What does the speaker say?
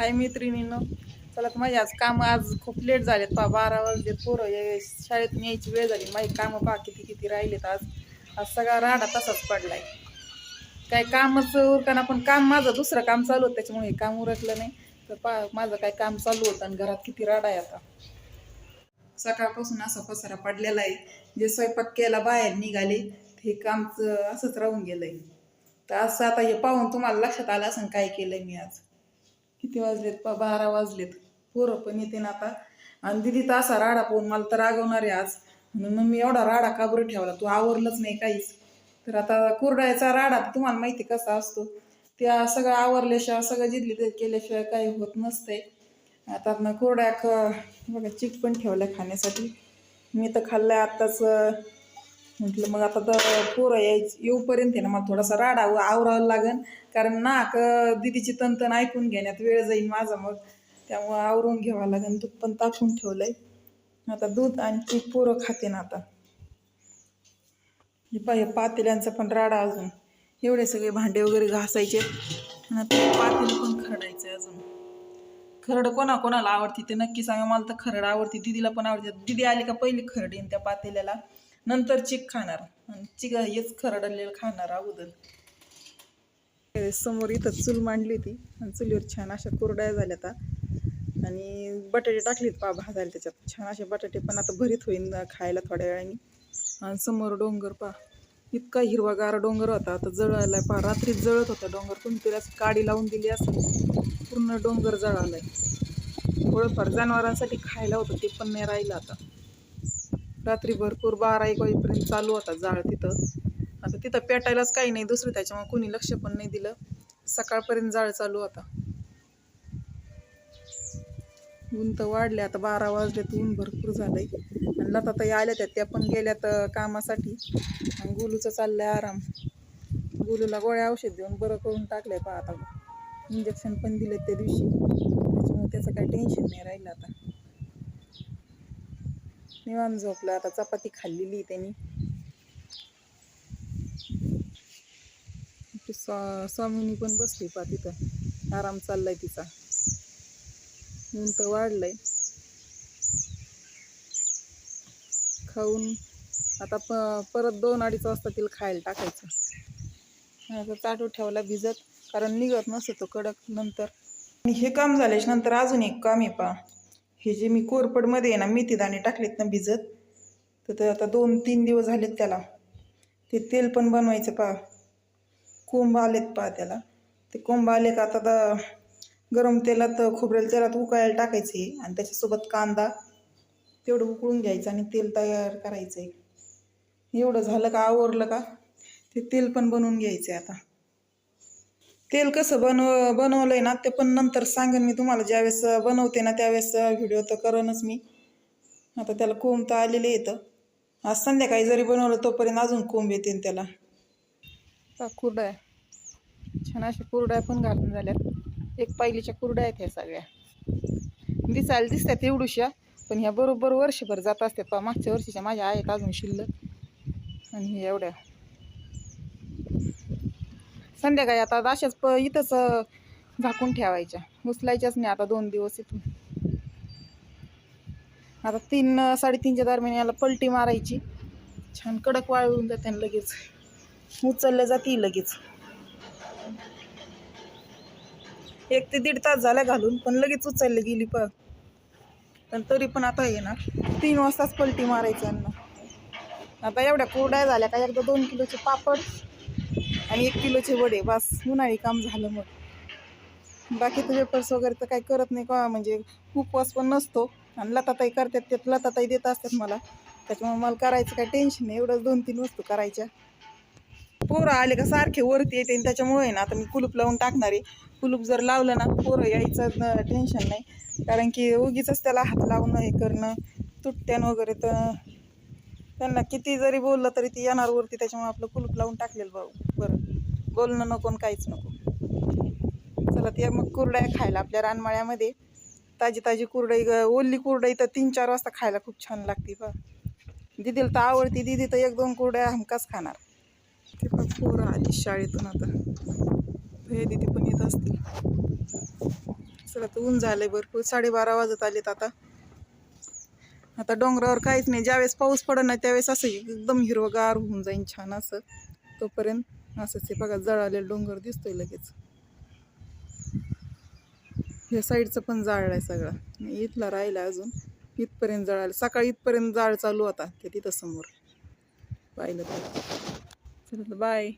हाय मैत्रिणीनं. चला तर माझे आज कामं आज खूप लेट झालेत. पा बारा वाजले पोरं. शाळेत शाळेतून यायची वेळ झाली. माझी कामं पा किती किती राहिलेत आज. आज सगळा राडा तसाच पडलाय. काय कामच उरकाना पण काम माझं दुसरं काम चालू होतं त्याच्यामुळे हे काम उरकलं नाही. तर पा माझं काय काम चालू होतं आणि घरात किती राडा आहे आता. सकाळपासून असा पसारा पडलेला आहे. जे स्वयंपाक केला बाहेर निघाले हे कामचं असंच राहून गेलंय. तर असं आता हे पाहून तुम्हाला लक्षात आलं असं काय केलंय मी आज. किती वाजलेत? पा बारा वाजलेत. पोरं पण येते ना आता. आणि दिदी तर असा राडा पाहून मला तर रागवणार आहे आज. म्हणून मग मी एवढा राडा का बरं ठेवला? तू आवरलंच नाही काहीच. तर आता कुरडायचा राडा तुम्हाला माहिती कसा असतो? त्या सगळं आवरल्याशिवाय सगळं जिदली ते केल्याशिवाय काही होत नसतंय. आता ना कुरड्या ख बघा चिट पण ठेवल्या खाण्यासाठी. मी तर खाल्लं आत्ताच म्हटलं मग आता तर पोरं यायच येऊपर्यंत आहे ना मला थोडासा राडा व आवरावं लागेल कारण नाक दिदीची तंतन ऐकून घेण्यात वेळ जाईल माझा मग. त्यामुळं आवरून घ्यावं लागेल दूध पण टाकून ठेवलंय. आता दूध आणि ती पोरं खाते ना आता. हे पाहि पातेल्यांचा पण राडा अजून. एवढे सगळे भांडे वगैरे घासायचे. आणि आता पातेलं पण खरडायचं आहे अजून. खरड कोणा कोणाला आवडते ते नक्की सांगा. मला तर खरड आवडते. दिदीला पण आवडते. दिदी आली का पहिली येईन त्या पातेल्याला. नंतर चिक खाणार. आणि चिक हेच खरडलेलं खाणार अगोदर. समोर इथं चूल मांडली होती. आणि चुलीवर छान अशा कुरड्या झाल्या आता आणि बटाटे टाकलेत पा भाजायला त्याच्यात. छान असे बटाटे पण आता भरीत होईन खायला थोड्या वेळाने. आणि समोर डोंगर पा इतका हिरवागार डोंगर होता. आता जळालाय पा रात्री जळत होता डोंगर. कोणतरी असं काडी लावून दिली असं पूर्ण डोंगर जळालाय. थोडंफार जनावरांसाठी खायला होतं ते पण नाही राहिलं आता. रात्री भरपूर बारा एक वाजेपर्यंत चालू होता जाळ तिथं. आता तिथं पेटायलाच काही नाही दुसरं त्याच्यामुळे कोणी लक्ष पण नाही दिलं. सकाळपर्यंत जाळ चालू होता. ऊन तर वाढले आता बारा वाजलेत ऊन भरपूर झालंय. आणि लता ताई आल्या त्या त्या पण गेल्यात कामासाठी. आणि गुलूचं चाललंय आराम. गुलूला गोळ्या औषध देऊन बरं करून टाकलंय पहा आता. इंजेक्शन पण दिलं त्या दिवशी. त्याच्यामुळे त्याचं काही टेन्शन नाही राहिलं आता. निवांत झोपला. आता चपाती खाल्लेली त्यांनी. स्वामीनी पण बसली पा तिथं. आराम चाललाय तिचा. ऊन तर वाढलंय. खाऊन आता प परत दोन अडीच वाजता तिला खायला टाकायचं. आता चाटू ठेवला भिजत कारण निघत नसतो कडक नंतर. आणि हे काम झाल्याच्यानंतर अजून एक काम आहे पा. हे जे मी कोरपडमध्ये आहे ना मेथीदाणे टाकलेत ना भिजत तर ते आता दोन तीन दिवस झालेत त्याला. ते तेल पण बनवायचं पा कोंब आलेत पा त्याला. ते कोंब आले का आता गरम तेलात खोबरेल तेलात उकळायला टाकायचे आणि त्याच्यासोबत कांदा तेवढं उकळून घ्यायचं आणि तेल तयार करायचं आहे एवढं झालं का आवरलं का? ते तेल पण बनवून घ्यायचं आहे आता. तेल कसं बनव बनवलं आहे ना ते पण नंतर सांगेन मी तुम्हाला. ज्यावेळेस बनवते ना त्यावेळेस व्हिडिओ तर करणच मी. आता त्याला कोंब तर आलेले येतं आज संध्याकाळी जरी बनवलं तोपर्यंत अजून कोंब येते त्याला. कुरड्या. छान अशा कुरड्या पण घालून झाल्यात. एक पायलीच्या कुरड्या आहेत ह्या सगळ्या. दिसायला दिसतात एवढूशा पण ह्या बरोबर वर्षभर जात असतात. मागच्या वर्षीच्या माझ्या आहेत अजून शिल्लक. आणि हे एवढ्या. संध्याकाळी आता अशाच प इथंच झाकून ठेवायच्या. उचलायच्याच नाही आता दोन दिवस इथून. आता तीन साडेतीनच्या दरम्यान याला पलटी मारायची. छान कडक वाळवून जाते लगेच. उचलल्या जाते लगेच. एक ते दीड तास झाला घालून पण लगेच उचलली गेली पण पण तरी पण आता आहे ना तीन वाजताच पलटी मारायची यांना. आता एवढ्या कोरड्या झाल्या का एकदा दोन किलोचे पापड. आणि एक किलोचे वडे. बस उन्हाळी काम झालं मग बाकी तुझे पर्स वगैरे तर काही करत नाही का म्हणजे उपवास पण नसतो. आणि लताताई करतात त्यात लताताई देत असतात मला. त्याच्यामुळे मला करायचं काही टेन्शन नाही. एवढंच दोन तीन वस्तू करायच्या. पोरं आले का सारखे वरती येते आणि त्याच्यामुळे ना आता मी कुलूप लावून टाकणार आहे. कुलूप जर लावलं ना पोरं यायचं टेन्शन नाही. कारण की उगीच त्याला हात लावणं हे करणं तुटत्यान वगैरे तर त्यांना किती जरी बोललं तरी ती येणार वरती त्याच्यामुळे आपलं कुलूप लावून टाकलेलं भाऊ बरं. बोलणं नको आणि काहीच नको. चला ते मग कुरड्या खायला आपल्या रानमाळ्यामध्ये. ताजी ताजी कुरडई ग- ओली कुरडई तर तीन चार वाजता खायला खूप छान लागते बा. दिदीला तर आवडती दिदी तर एक दोन कुरड्या हमकाच खाणार. ते पण पोरं आली शाळेतून आता. हे दिदी पण येत असतील. चला तर ऊन झालंय भरपूर. साडेबारा वाजत आलेत आता. आता डोंगरावर काहीच नाही. ज्यावेळेस पाऊस पडत नाही त्यावेळेस असं एकदम हिरवगार होऊन जाईन छान असं. तोपर्यंत असंच हे बघा जळालेलं डोंगर दिसतोय लगेच. ह्या साईडचं पण जाळलाय सगळा. आणि इथला राहिला अजून. इथपर्यंत जळालं. सकाळी इथपर्यंत जाळ चालू होता. ते तिथं समोर. पाहिलं तर. चला बाय